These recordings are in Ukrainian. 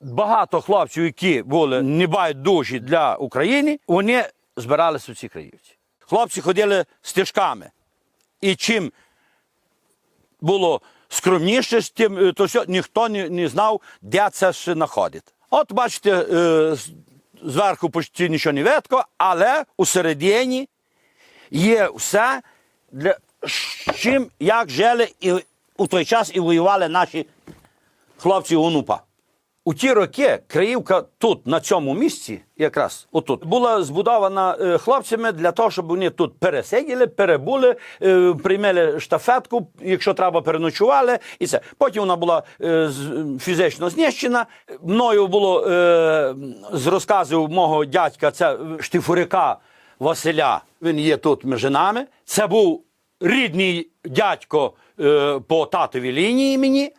Багато хлопців, які були небайдужі для України, вони збиралися в цій краївці. Хлопці ходили стежками. І чим було скромніше, тим е, то все, ніхто не, не знав, де це ще знаходить. От бачите, е, зверху почти нічого не видко, але у середині є все, для, чим як жили і у той час і воювали наші хлопці УНУПА. У ті роки Криївка тут, на цьому місці, якраз отут, була збудована е, хлопцями для того, щоб вони тут пересиділи, перебули, е, приймали штафетку, якщо треба, переночували. І це. Потім вона була е, фізично знищена. Мною було з розказів мого дядька, це штифурика Василя. Він є тут між нами. Це був рідний дядько по татовій лінії мені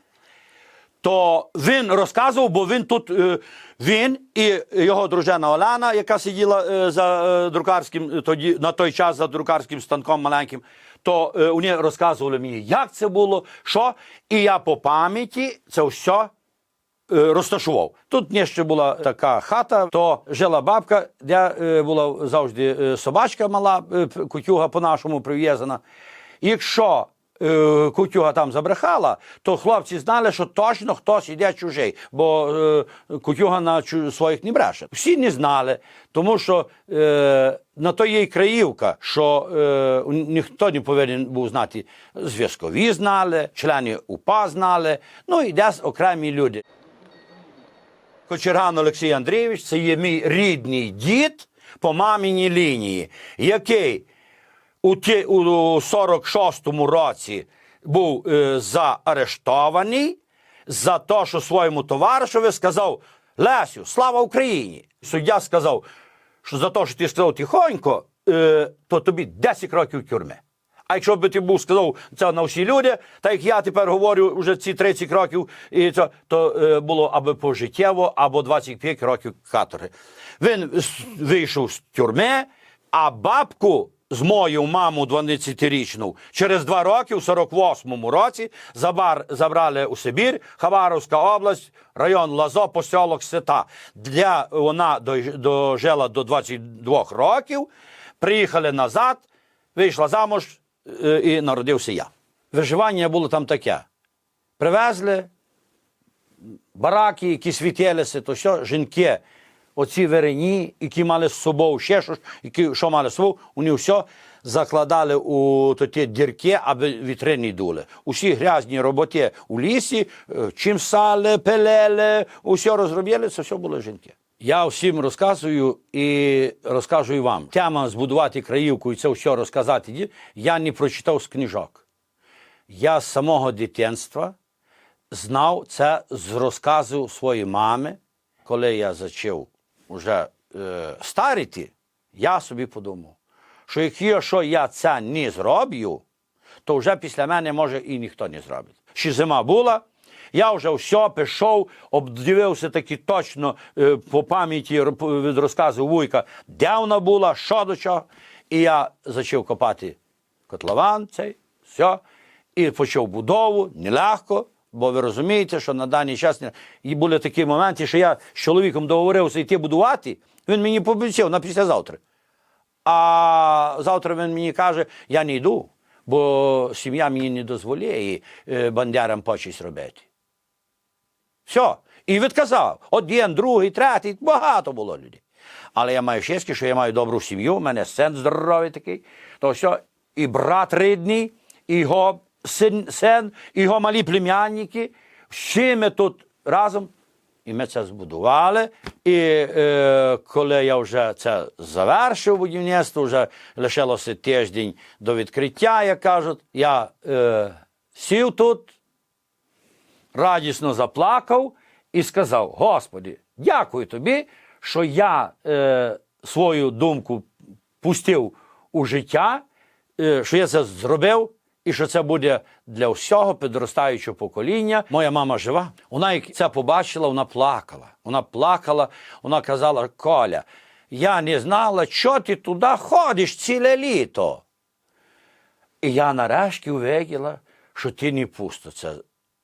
то він розказував, бо він тут е, він і його дружина Олена, яка сиділа е, за е, друкарським тоді на той час за друкарським станком маленьким. То вони розказували мені, як це було, що, і я по пам'яті це все розташував. Тут мені ще була така хата, то жила бабка, де була завжди собачка мала, кутюга по-нашому прив'язана. Якщо е, кутюга там забрехала, то хлопці знали, що точно хтось іде чужий, бо е, кутюга на чу- своїх не бреше. Всі не знали, тому що е, на то є й краївка, що е, ніхто не повинен був знати. Зв'язкові знали, члени УПА знали, ну і десь окремі люди. Кочерган Олексій Андрійович це є мій рідний дід по маміній лінії, який у, ті, 46-му році був е, заарештований за те, що своєму товаришеві сказав Лесю, слава Україні! Суддя сказав, що за те, що ти сказав тихонько, е, то тобі 10 років тюрми. А якщо б ти був сказав це на всі люди, так як я тепер говорю вже ці 30 років, і це, то е, було або пожиттєво, або 25 років каторги. Він вийшов з тюрми, а бабку з мою маму 12-річну через два роки, у 48-му році, забар, забрали у Сибір, Хабаровська область, район Лазо, посілок Сета. Для, вона дожила до 22 років, приїхали назад, вийшла замуж е, і народився я. Виживання було там таке. Привезли бараки, які світилися, то що жінки, оці верені, які мали з собою ще щось, які що мали з собою, вони все закладали у ті дірки, аби вітрини дули. Усі грязні роботи у лісі, е, чим сали, пелели, усе розробили, це все були жінки. Я всім розказую і розкажу і вам. Тема збудувати краївку і це все розказати. Я не прочитав з книжок. Я з самого дитинства знав це з розказу своєї мами. Коли я почав вже е, старіти, я собі подумав, що якщо я це не зроблю, то вже після мене може і ніхто не зробить. Ще зима була, я вже все пішов, обдивився таки точно е, по пам'яті від розказу вуйка, де вона була, що до чого. І я почав копати котлован цей, все, і почав будову, нелегко. Бо ви розумієте, що на даний час і були такі моменти, що я з чоловіком договорився йти будувати, він мені пообіцяв на післязавтра. А завтра він мені каже, я не йду, бо сім'я мені не дозволяє е, бандерам почесть робити. Все. І відказав. Один, другий, третій, багато було людей. Але я маю щастя, що я маю добру сім'ю, у мене син здоровий такий. То все, і брат рідний, і його син, син, його малі племянники. Всі ми тут разом. І ми це збудували. І е, коли я вже це завершив будівництво, вже лишилося тиждень до відкриття, як кажуть, я е, сів тут, радісно заплакав і сказав: Господи, дякую тобі, що я е, свою думку пустив у життя, е, що я це зробив. І що це буде для всього підростаючого покоління. Моя мама жива. Вона як це побачила, вона плакала. Вона плакала, вона казала: Коля, я не знала, що ти туди ходиш ціле літо. І я нарешті увиділа, що ти не пусто це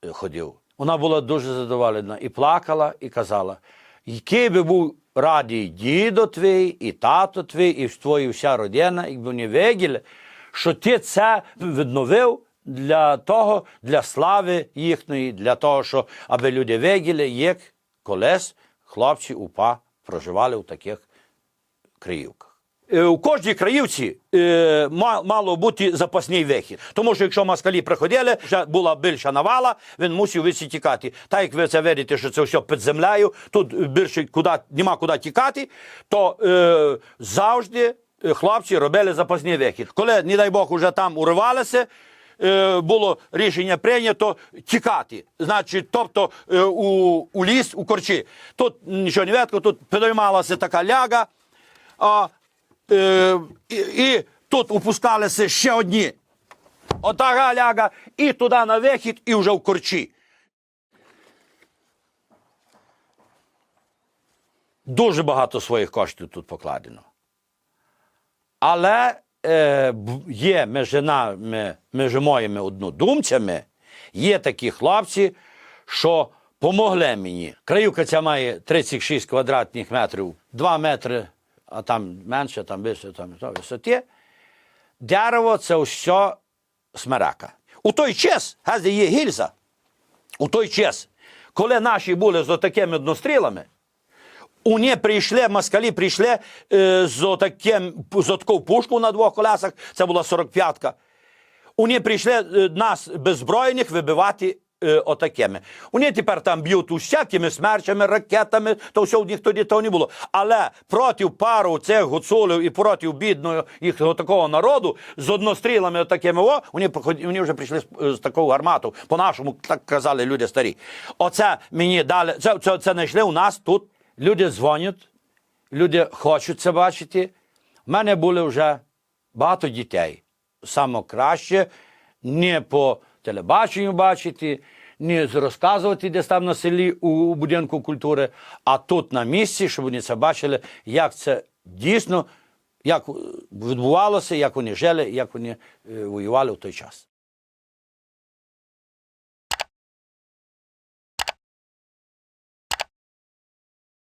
е, ходив. Вона була дуже задоволена і плакала, і казала, який би був радий дідо твій, і тато твій, і твоя вся родина, якби вони виділи, що ти це відновив для того, для слави їхньої, для того, що аби люди виділи, як колись хлопці УПА проживали у таких Криївках. Е, У кожній краївці е, мало бути запасний вихід. Тому що якщо москалі приходили, вже була більша навала, він мусив виці тікати. Так як ви це видите, що це все під землею, тут більше куди, нема куди тікати, то е, завжди хлопці робили запасний вихід. Коли, не дай Бог, уже там уривалися, е, було рішення прийнято тікати. Значить, тобто е, у, у ліс, у корчі. Тут нічого не видко, тут підіймалася така ляга, а, е, і, і тут опускалися ще одні. Отага ляга, і туди на вихід, і вже в корчі. Дуже багато своїх коштів тут покладено. Але е, є між нами, між моїми однодумцями, є такі хлопці, що помогли мені. Краївка ця має 36 квадратних метрів, 2 метри, а там менше, там більше, там то, висоти. Дерево це все смерака. У той час, газі є гільза, у той час, коли наші були з такими однострілами, Вони прийшли, москалі прийшли е, з таким з таку пушку на двох колесах, це була 45-ка. Вони прийшли е, нас беззбройних вибивати е, отакими. Вони тепер там б'ють усякими смерчами, ракетами, то все в них тоді того не було. Але проти пару цих гуцулів і проти бідного їхнього такого народу з однострілами отакими, о, вони, вони вже прийшли з, з такою гарматою. По-нашому так казали люди старі. Оце мені дали, це, це, це знайшли у нас тут. Люди дзвонять, люди хочуть це бачити. У мене були вже багато дітей. Саме краще не по телебаченню бачити, не розказувати десь там на селі у будинку культури, а тут на місці, щоб вони це бачили, як це дійсно як відбувалося, як вони жили, як вони е, воювали в той час.